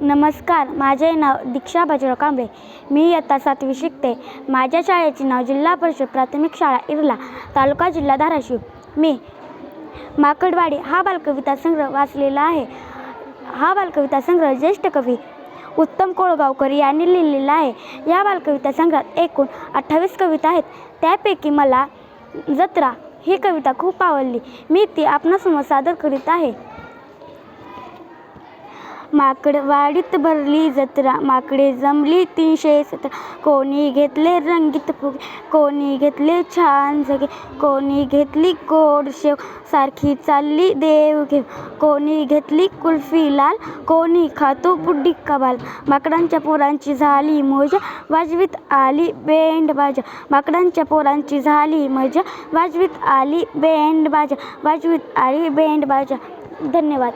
नमस्कार माझे नाव दीक्षा बाजीराव कांबळे मी इयत्ता सातवी शिकते. माझ्या शाळेचे नाव जिल्हा परिषद प्राथमिक शाळा इरला तालुका जिल्हा धाराशिव. मी माकडवाडी हा बालकविता संग्रह वाचलेला आहे. हा बालकविता संग्रह ज्येष्ठ कवी उत्तम कोळगावकर यांनी लिहिलेला आहे. या बालकविता संग्रहात एकूण अठ्ठावीस कविता आहेत. त्यापैकी मला जत्रा ही कविता खूप आवडली. मी ती आपणासमोर सादर करीत आहे. माकडवाडीत भरली जत्रा. माकडे जमली तीनशे सतरा. कोणी घेतले रंगीत फुगे? कोणी घेतले छान जगे कोणी घेतली गोड शेव? सारखी चालली देव घेव कोणी घेतली कुल्फी लाल? कोणी खातो बुड्डी कबाल? माकडांच्या पोरांची झाली मजा वाजवीत आली बेंड बाजा. माकडांच्या पोरांची झाली मजा वाजवीत आली बेंड बाजा. वाजवीत आली बेंड बाजा. धन्यवाद.